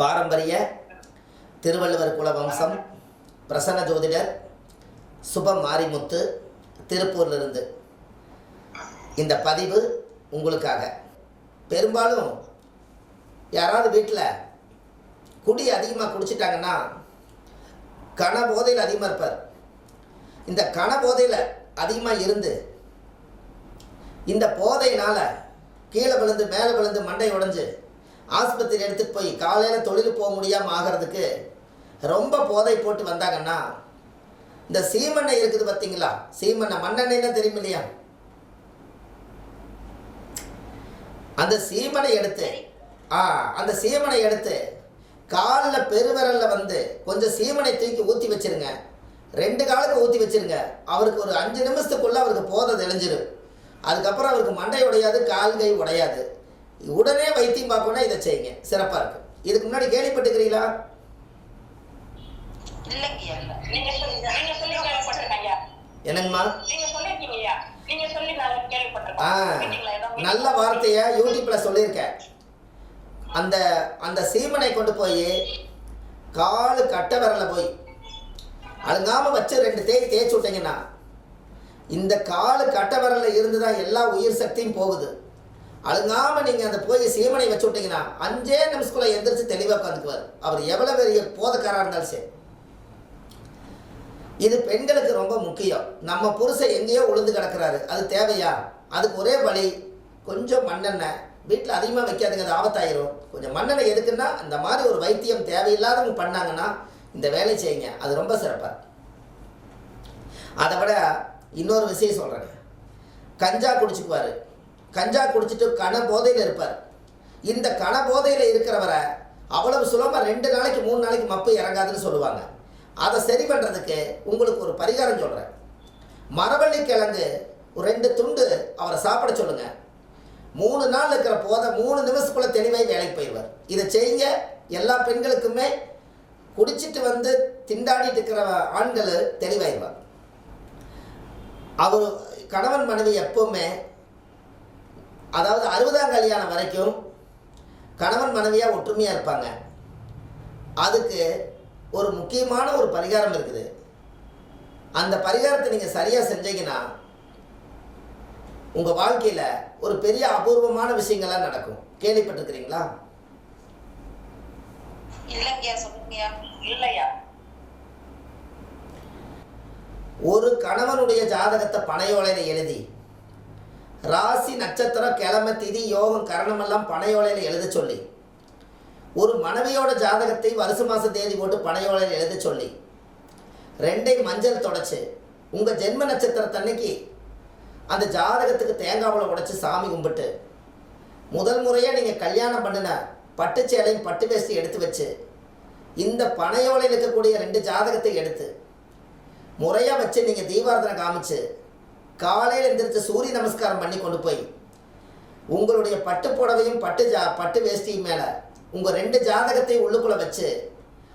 பாரம்பரிய திருவள்ளுவர் குல வம்சம் பிரசன்ன ஜோதிடர் சுப மாரிமுத்து திருப்பூர்லிருந்து. இந்த பதிவு உங்களுக்காக. பெரும்பாலும் யாராவது வீட்டில் குடி அதிகமாக குடிச்சிட்டாங்கன்னா கன போதையில் அதிகமாக இருப்பார். இந்த கன போதையில் அதிகமாக இருந்து இந்த போதையினால் கீழே விழுந்து மேலே விழுந்து மண்டை உடைஞ்சு ஆஸ்பத்திரி எடுத்துகிட்டு போய் காலையில் தொழில் போக முடியாமல் ஆகிறதுக்கு ரொம்ப போதை போட்டு வந்தாங்கன்னா இந்த சீமண்ணை இருக்குது பார்த்தீங்களா சீமண்ணை மண்ணெண்ணெய்னா தெரியும் இல்லையா அந்த சீமனை எடுத்து ஆ அந்த சீமனை எடுத்து காலில் பெருவரலில் வந்து கொஞ்சம் சீமனை தூக்கி ஊற்றி வச்சிருங்க. ரெண்டு காலுக்கு ஊற்றி வச்சிருங்க. அவருக்கு ஒரு அஞ்சு நிமிஷத்துக்குள்ளே அவருக்கு போதை தெளிஞ்சிடும் அதுக்கப்புறம் அவருக்கு மண்டை உடையாது கால் கை உடையாது. உடனே வைத்தியம் பார்க்கணும்னா இதை செய்யுங்க. சிறப்பாக இருக்கு. இதுக்கு முன்னாடி கேள்விப்பட்டுக்கிறீங்களா என்னங்கம்மா? நல்ல வார்த்தையை யூடியூப்ல சொல்லியிருக்கேன். அந்த அந்த சீமனை கொண்டு போய் காலு கட்ட விரல போய் அழுங்காம வச்சு ரெண்டு தேய் தேய்ச்சி விட்டீங்கன்னா இந்த காலு கட்ட விரல்ல இருந்து தான் எல்லா உயிர் சக்தியும் போகுது. அழுங்காம நீங்க அந்த போய் சீமனை வச்சு விட்டீங்கன்னா அஞ்சே நிமிஷத்துக்குள்ள எந்திரிச்சு தெளிவாக உட்காந்துக்குவார். அவர் எவ்வளவு பெரிய போதக்காரா இருந்தாலும் சரி. இது பெண்களுக்கு ரொம்ப முக்கியம். நம்ம புருஷன் எங்கேயோ உளுந்து கிடக்குறாரு. அது தேவையா? அதுக்கு ஒரே வழி கொஞ்சம் மண்ணெண்ணெய் வீட்டில் அதிகமாக வைக்காதுங்க அது ஆபத்தாயிரும். கொஞ்சம் மண்ணெண்ணெய் எதுக்குன்னா அந்த மாதிரி ஒரு வைத்தியம் தேவையில்லாதவங்க பண்ணாங்கன்னா இந்த வேலை செய்யுங்க. அது ரொம்ப சிறப்பாக அதை விட இன்னொரு விஷயம் சொல்கிறேங்க கஞ்சா குடிச்சுக்குவார். கஞ்சா குடிச்சிட்டு கன போதையில் இருப்பார். இந்த கன போதையில் இருக்கிறவரை அவ்வளவு சுலபமாக ரெண்டு நாளைக்கு மூணு நாளைக்கு மப்பு இறங்காதுன்னு சொல்லுவாங்க. அதை சரி பண்ணுறதுக்கு உங்களுக்கு ஒரு பரிகாரம் சொல்கிறேன் மரவள்ளி கிழங்கு ஒரு ரெண்டு துண்டு அவரை சாப்பிட சொல்லுங்க. மூணு நாள் இருக்கிற போதை மூணு நிமிஷத்துக்குள்ள தெளிவாய் வேலைக்கு போயிடுவார். இதை செய்யுங்க. எல்லா பெண்களுக்குமே குடிச்சிட்டு வந்து திண்டாடிட்டு இருக்கிற ஆண்கள் தெளிவாயிடுவார். அவர் கணவன் மனைவி எப்பவுமே அதாவது அறுபதாம் கல்யாணம் வரைக்கும் கணவன் மனைவியாக ஒற்றுமையாக இருப்பாங்க. அதுக்கு ஒரு முக்கியமான ஒரு பரிகாரம் இருக்குது. அந்த பரிகாரத்தை நீங்கள் சரியாக செஞ்சீங்கன்னா உங்கள் வாழ்க்கையில் ஒரு பெரிய அபூர்வமான விஷயங்கள்லாம் நடக்கும். கேள்விப்பட்டிருக்கிறீங்களா? ஒரு கணவனுடைய ஜாதகத்தை பனையோலையில் எழுதி ராசி நட்சத்திரம் கிழமை திதி யோகம் கரணமெல்லாம் பனையோலையில் எழுத சொல்லி. ஒரு மனைவியோட ஜாதகத்தை வருஷ மாத தேதி போட்டு பனையோலையில் எழுத சொல்லி. ரெண்டை மஞ்சள் தொடச்சு. உங்கள் ஜென்ம நட்சத்திரத்தன்னைக்கு அந்த ஜாதகத்துக்கு தேங்காவில் உடைச்சி சாமி கும்பிட்டு முதல் முறையாக நீங்கள் கல்யாணம் பண்ணின பட்டு சேலையும் பட்டு வேஷ்டி எடுத்து வச்சு இந்த பனையோலையில் இருக்கக்கூடிய ரெண்டு ஜாதகத்தை எடுத்து முறையாக வச்சு நீங்கள் தீபாரதனை காமிச்சு காலையில் எந்திரிச்சு சூரிய நமஸ்காரம் பண்ணி கொண்டு போய் உங்களுடைய பட்டு புடவையும் பட்டு ஜா பட்டு வேஷ்டியும் மேலே உங்கள் ரெண்டு ஜாதகத்தையும் உள்ளுக்குள்ளே வச்சு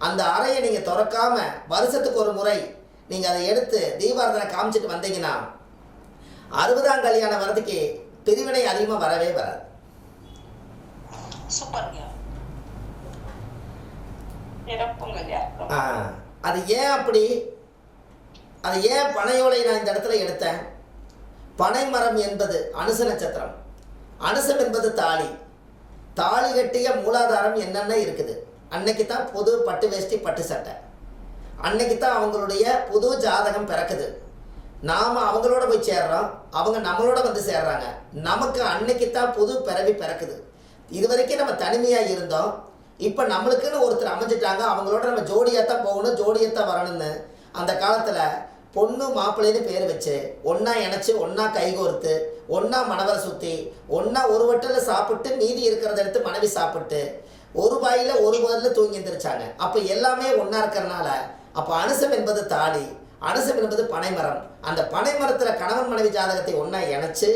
அந்த அறையை நீங்கள் திறக்காம வருஷத்துக்கு ஒரு முறை நீங்கள் அதை எடுத்து தீபாரதனை காமிச்சிட்டு வந்தீங்கன்னா அறுபதாம் கல்யாணம் வரதுக்கு பிரிவினை அதிகமாக வரவே வராது. அது ஏன் அப்படி? அது ஏன் பனையோலை நான் இந்த இடத்துல எடுத்தேன்? பனைமரம் என்பது அனுச நட்சத்திரம். அனுசம் என்பது தாலி. தாலி கட்டிய மூலாதாரம் என்னென்ன இருக்குது? அன்னைக்கு தான் புது பட்டு வேஷ்டி பட்டு சட்டை. அன்னைக்கு தான் அவங்களுடைய புது ஜாதகம் பிறக்குது. நாம் அவங்களோட போய் சேர்றோம். அவங்க நம்மளோட வந்து சேர்றாங்க. நமக்கு அன்னைக்கு தான் புது பிறவி பிறக்குது. இது வரைக்கும் நம்ம தனிமையாக இருந்தோம். இப்போ நம்மளுக்குன்னு ஒருத்தர் அமைஞ்சிட்டாங்க. அவங்களோட நம்ம ஜோடியாக தான் போகணும் ஜோடியாக தான் வரணும்னு அந்த காலத்தில் பொண்ணு மாப்பிள்ளைன்னு பேர் வச்சு ஒன்றா இணைச்சி ஒன்றா கைகோர்த்து ஒன்றா மணவரை சுற்றி ஒன்றா ஒரு வட்டில் சாப்பிட்டு மீதி இருக்கிறத எடுத்து மனைவி சாப்பிட்டு ஒரு வாயில் ஒரு முதல்ல தூங்கி எந்திரிச்சாங்க. அப்போ எல்லாமே ஒன்றா இருக்கிறனால அப்போ அனுசம் என்பது தாலி அனுசம் என்பது பனைமரம். அந்த பனைமரத்தில் கணவன் மனைவி ஜாதகத்தை ஒன்றா இணைச்சி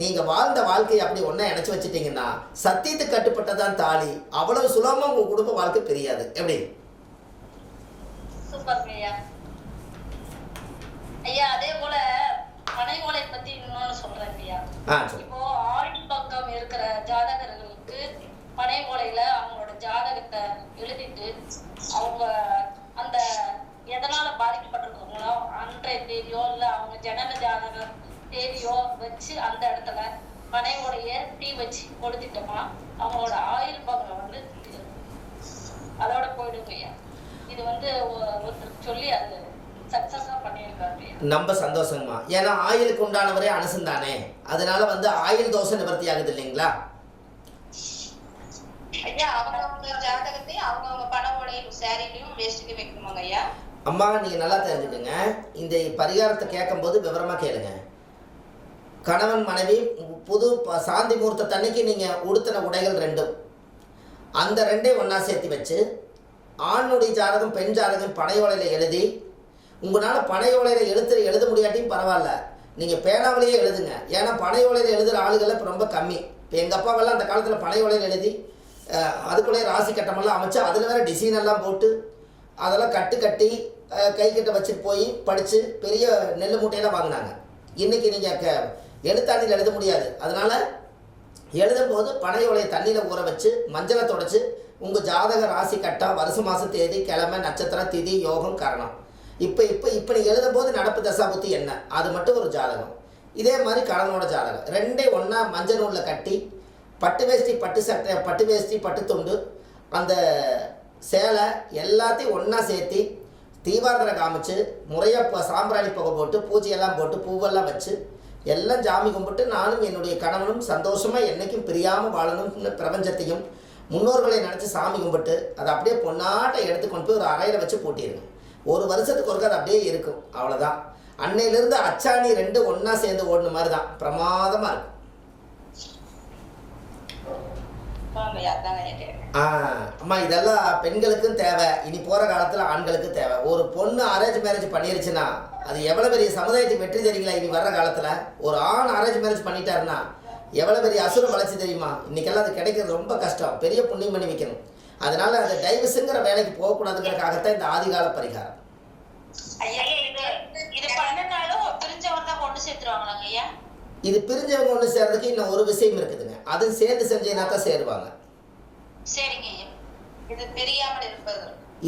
நீங்கள் வாழ்ந்த வாழ்க்கையை அப்படி ஒன்றா இணைச்சி வச்சிட்டிங்கன்னா சத்தியத்துக்கு கட்டுப்பட்டதான் தாலி. அவ்வளவு சுலபமாக உங்கள் குடும்ப வாழ்க்கை தெரியாது எப்படி? ஐயா அதே போல பனை ஓலை பத்தி இன்னொன்னு சொல்றேன் ஐயா. இப்போ ஆண் பக்கம் இருக்கிற ஜாதகர்களுக்கு பனை ஓலையில அவங்களோட ஜாதகத்தை எழுதிட்டு அவங்க அந்த எதனால பாதிக்கப்பட்டிருக்காங்களோ அன்றைய தேதியோ இல்ல அவங்க ஜனன ஜாதக தேதியோ வச்சு அந்த இடத்துல பனை ஓலைய தீ வச்சு கொளுத்திட்டோமா அவங்களோட ஆயுள் பகம் வந்து தீரும். அதோட போயிடுங்கய்யா இது வந்து ஒ- ஒருத்தர் சொல்லி அது சக்சஸா ரொம்ப சந்தோஷங்கம்மா ஏன்னா ஆயிலுக்கு உண்டானவரே அனுசன் தானே. அதனால வந்து ஆயில் தோசை நிவர்த்தி ஆகுது இல்லைங்களா அம்மா நீங்கள் நல்லா தெரிஞ்சுக்கோங்க. இந்த பரிகாரத்தை கேட்கும்போது விவரமாக கேளுங்க. கணவன் மனைவி புது சாந்தி முகூர்த்த தண்ணிக்கு நீங்கள் உடுத்தின உடைகள் ரெண்டும். அந்த ரெண்டையும் ஒன்றா சேர்த்து வச்சு ஆணுடைய ஜாதகம் பெண் ஜாதகம் பனையோலையில் எழுதி உங்களால் பனையோலையில் எழுத்து எழுத முடியாட்டியும் பரவாயில்ல. நீங்கள் பேனாவிலேயே எழுதுங்க. ஏன்னா பனையோலையில் எழுதுகிற ஆளுகள் இப்போ ரொம்ப கம்மி. இப்போ எங்கள் அப்பாவெல்லாம் அந்த காலத்தில் பனையோலையில் எழுதி அதுக்குள்ளே அதுக்குள்ளேயே ராசி கட்டமெல்லாம் அமைச்சு அதில் வேறு டிசைன் எல்லாம் போட்டு அதெல்லாம் கட்டு கட்டி கை கிட்ட வச்சுட்டு போய் படித்து பெரிய நெல் மூட்டையெல்லாம் வாங்கினாங்க. இன்றைக்கி நீங்கள் க எழுத்தாண்டியில் எழுத முடியாது. அதனால் எழுதும்போது பனை ஓலையை தண்ணியில் ஊற வச்சு மஞ்சளை தொடச்சி உங்கள் ஜாதக ராசி கட்டம் வருஷ மாதம் தேதி கிழமை நட்சத்திரம் திதி யோகம் காரணம். இப்போ இப்போ இப்போ நீ எழுதும்போது நடப்பு தசாபுத்தி என்ன? அது மட்டும் ஒரு ஜாதகம். இதே மாதிரி கடனோட ஜாதகம். ரெண்டே ஒன்றா மஞ்சள் நூலில் கட்டி பட்டு வேஷ்டி பட்டு சட்டை பட்டு வேஷ்டி பட்டு துண்டு அந்த சேலை எல்லாத்தையும் ஒன்றா சேர்த்தி தீபாரதனை காமிச்சு முறையாக இப்போ சாம்பிராணி புகை போட்டு பூஜையெல்லாம் போட்டு பூவெல்லாம் வச்சு எல்லாம் சாமி கும்பிட்டு நானும் என்னுடைய கணவனும் சந்தோஷமாக என்றைக்கும் பிரியாமல் வாழணும்னு பிரபஞ்சத்தையும் முன்னோர்களை நினச்சி சாமி கும்பிட்டு அதை அப்படியே பொன்னாட்டை எடுத்து கொண்டு போய் ஒரு அறையில் வச்சு பூட்டிடுங்க ஒரு வருஷத்துக்கு ஒருக்க அது அப்படியே இருக்கும். அவ்வளோதான் அன்னையிலேருந்து அச்சாணி ரெண்டு ஒன்றா சேர்ந்து ஓடின மாதிரி தான் பிரமாதமாக இருக்கும் அம்மா இதெல்லாம் பெண்களுக்கும் தேவை. இனி போகிற காலத்தில் ஆண்களுக்கும் தேவை. ஒரு பொண்ணு அரேஞ்ச் மேரேஜ் பண்ணிருச்சுன்னா அது எவ்வளோ பெரிய சமுதாயத்துக்கு வெற்றி தெரியுங்களா? இனி வர்ற காலத்தில் ஒரு ஆண் அரேஞ்ச் மேரேஜ் பண்ணிட்டாருன்னா எவ்வளோ பெரிய அசுரம் வளர்ச்சி தெரியுமா? இன்னைக்கெல்லாம் அது கிடைக்கிறது ரொம்ப கஷ்டம். பெரிய புண்ணியம் பண்ணி வைக்கணும். அதனால அந்த டைவர்ஸுங்கிற வேலைக்கு போகக்கூடாதுங்கிறதுக்காகத்தான் இந்த ஆதிகால பரிகாரம். இது பிரிஞ்சவங்க ஒன்று சேர்றதுக்கு இன்னும் ஒரு விஷயம் இருக்குதுங்க. அதுவும் சேர்ந்து செஞ்சீங்கன்னா தான் சேருவாங்க.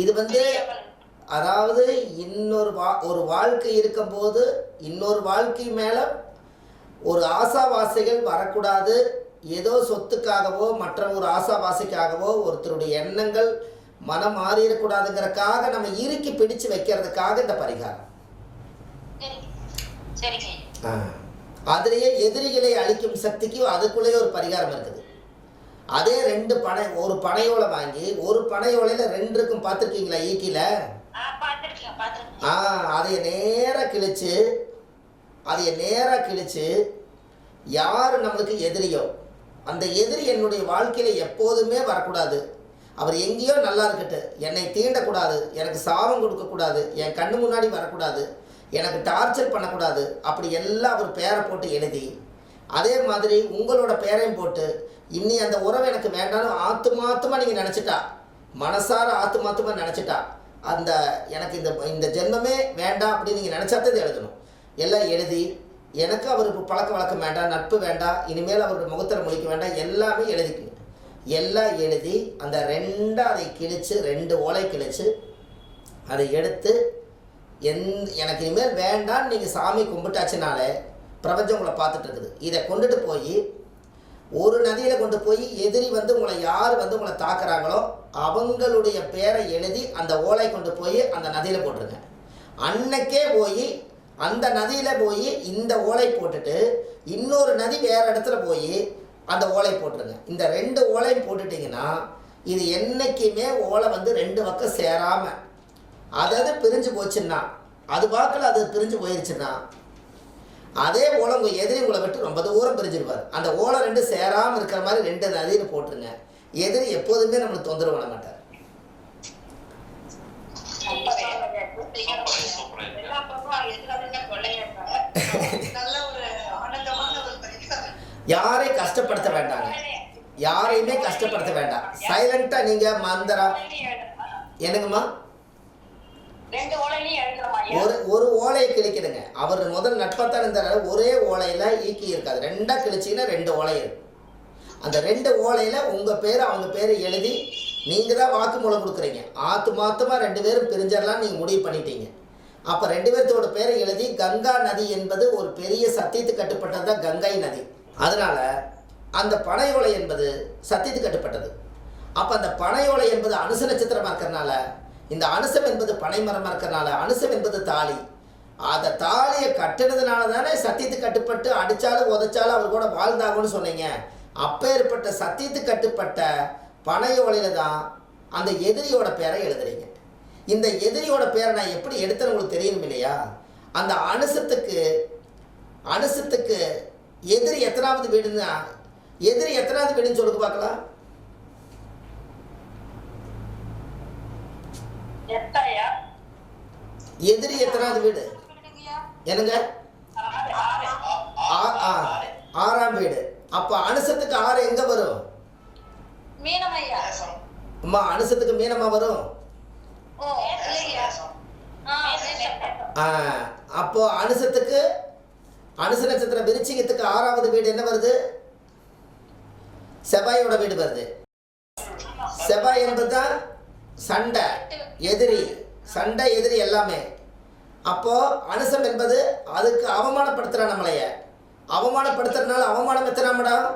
இது வந்து அதாவது இன்னொரு வா ஒரு வாழ்க்கை இருக்கும்போது இன்னொரு வாழ்க்கை மேலே ஒரு ஆசாவாசைகள் வரக்கூடாது. ஏதோ சொத்துக்காகவோ மற்ற ஒரு ஆசாவாசைக்காகவோ ஒருத்தருடைய எண்ணங்கள் மனம் மாறிடக்கூடாதுங்கிறதுக்காக நம்ம இறுக்கி பிடிச்சு வைக்கிறதுக்காக இந்த பரிகாரம். அதுலேயே எதிரிகளை அழிக்கும் சக்திக்கு அதுக்குள்ளேயே ஒரு பரிகாரம் இருக்குது. அதே ரெண்டு பனை ஒரு பனையோலை வாங்கி ஒரு பனையோலையில் ரெண்டு இருக்கும் பார்த்துருக்கீங்களா ஈக்கியில் ஆ பார்த்துருக்கேன் பார்த்துருக்கேன். ஆ அதை நேராக கிழிச்சு அதை நேராக கிழிச்சு யார் நம்மளுக்கு எதிரியோ அந்த எதிரி என்னுடைய வாழ்க்கையில் எப்போதுமே வரக்கூடாது. அவர் எங்கேயோ நல்லா இருக்கட்டு என்னை தீண்டக்கூடாது. எனக்கு சாபம் கொடுக்கக்கூடாது. என் கண்ணு முன்னாடி வரக்கூடாது. எனக்கு டார்ச்சர் பண்ணக்கூடாது. அப்படி எல்லாம் அவர் பேரை போட்டு எழுதி அதே மாதிரி உங்களோட பேரையும் போட்டு இன்னி அந்த உறவு எனக்கு வேண்டாம்னு ஆத்துமாத்துமா நீங்கள் நினச்சிட்டா? மனசார ஆத்துமாத்துமா நினச்சிட்டா? அந்த எனக்கு இந்த இந்த ஜென்மமே வேண்டாம் அப்படின்னு நீங்கள் நினச்சாதான் எழுதணும். எல்லாம் எழுதி எனக்கு அவருக்கு பழக்க வழக்கம் வேண்டாம் நட்பு வேண்டாம் இனிமேல் அவருடைய முகத்தில் முழிக்க வேண்டாம் எல்லாமே எழுதிக்கணும். எல்லாம் எழுதி அந்த ரெண்டாக அதை கிழிச்சு ரெண்டு ஓலை கிழிச்சு அதை எடுத்து எந் எனக்கு இனிமேல் வேண்டாம்னு நீங்கள் சாமி கும்பிட்டாச்சுனாலே பிரபஞ்சம் உங்களை பார்த்துட்டு இருக்குது. இதை கொண்டுட்டு போய் ஒரு நதியில் கொண்டு போய் எதிரி வந்து உங்களை யார் வந்து உங்களை தாக்குறாங்களோ அவங்களுடைய பேரை எழுதி அந்த ஓலை கொண்டு போய் அந்த நதியில் போட்டுருங்க. அன்னைக்கே போய் அந்த நதியில் போய் இந்த ஓலை போட்டுட்டு இன்னொரு நதி வேறு இடத்துல போய் அந்த ஓலை போட்டுருங்க. இந்த ரெண்டு ஓலையும் போட்டுட்டிங்கன்னா இது என்றைக்குமே ஓலை வந்து ரெண்டு பக்கம் சேராமல் அதாவது பிரிஞ்சு போச்சுன்னா அது பார்க்கல அது பிரிஞ்சு போயிருச்சுன்னா அதே போல் உங்கள் எதிரி உங்களை விட்டு ரொம்ப தூரம் பிரிஞ்சிருப்பார் அந்த ஓலை ரெண்டு சேராமல் இருக்கிற மாதிரி ரெண்டு நதியில் போட்டுருங்க. எதிரி எப்போதுமே நம்மளுக்கு தொந்தரவு பண்ண மாட்டார் எல்லா பக்கமும் எதுக்காக கொள்ளையா இருக்காங்க நல்ல ஒரு ஆனந்தமான ஒரு பரிகாரம் யாரையும் கஷ்டப்படுத்த வேண்டாங்க யாரையுமே கஷ்டப்படுத்த வேண்டாம். சைலண்ட்டாக நீங்கள் மந்திரம் என்னங்கம்மா? ரெண்டு ஒரு ஒரு ஓலையை கிழிக்கிடுங்க அவர் முதல் நட்பத்தான் இருந்தார். ஒரே ஓலையில் ஈக்கி இருக்காது ரெண்டாக கிழிச்சிங்கன்னா ரெண்டு ஓலை இருக்கும் அந்த ரெண்டு ஓலையில் உங்கள் பேர் அவங்க பேர் எழுதி நீங்கள் தான் வாக்குமூலம் கொடுக்குறீங்க. ஆத்து மாத்தமாக ரெண்டு பேரும் பிரிஞ்சிடலாம் நீங்கள் முடிவு பண்ணிட்டீங்க. அப்போ ரெண்டு பேர்த்தோட பேரை எழுதி கங்கா நதி என்பது ஒரு பெரிய சத்தியத்துக்கு கட்டுப்பட்டது தான் கங்கை நதி. அதனால் அந்த பனையோலை என்பது சத்தியத்துக்கு கட்டுப்பட்டது. அப்போ அந்த பனையோலை என்பது அனுச நட்சத்திரமாக இருக்கிறனால இந்த அனுசம் என்பது பனைமரமாக இருக்கிறனால அனுசம் என்பது தாலி. அந்த தாலியை கட்டினதுனால தானே சத்தியத்துக்கு கட்டுப்பட்டு அடித்தாலும் உதைச்சாலும் அவர் கூட வாழ்ந்தாகணும்னு சொன்னீங்க. அப்பேற்பட்ட சத்தியத்துக்கு கட்டுப்பட்ட பனையோலையில தான் அந்த எதிரியோட பேரை எழுதுறீங்க. இந்த எதிரியோட பேரை நான் எப்படி எடுத்தேன்னு உங்களுக்கு தெரியும் இல்லையா அந்த அனுசத்துக்கு அனுசத்துக்கு எதிரி எத்தனாவது வீடுன்னா எதிரி எத்தனாவது வீடுன்னு சொல்லுங்க பார்க்கலாம். எதிரி எத்தனாவது வீடு? என்னங்க? ஆ- ஆ, ஆறாம் வீடு. அப்போ அனுசத்துக்கு ஆறு எங்கே வரும்? அம்மா அனுசத்துக்கு மீனமா வரும்? அப்போ அனுசத்துக்கு அனுச நட்சத்திர விருச்சிகத்துக்கு ஆறாவது வீடு என்ன வருது? செவ்வாயோட வீடு வருது. செவ்வாய் என்பது தான் சண்டை எதிரி. சண்டை எதிரி எல்லாமே. அப்போ அனுசம் என்பது அதுக்கு அவமானப்படுத்துகிறான் நம்மளைய. அவமானப்படுத்துறதுனால அவமானம் எத்தனாம் இடம்?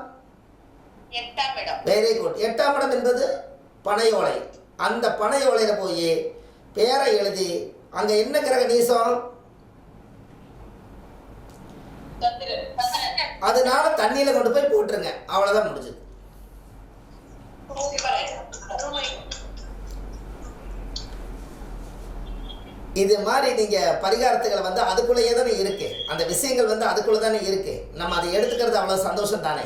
வெரி குட் எட்டாம் இடம் என்பது பனையோலை. அந்த பனையோலையில் போய் பேரை எழுதி அங்கே என்ன கிரக நீசம்? அதனால தண்ணியில் கொண்டு போய் போட்டுருங்க. அவ்வளோதான் முடிஞ்சது. இது மாதிரி நீங்கள் பரிகாரத்துகளை வந்து அதுக்குள்ளேயே தானே இருக்குது அந்த விஷயங்கள் வந்து அதுக்குள்ளே தானே இருக்குது நம்ம அதை எடுத்துக்கிறது அவ்வளோ சந்தோஷம் தானே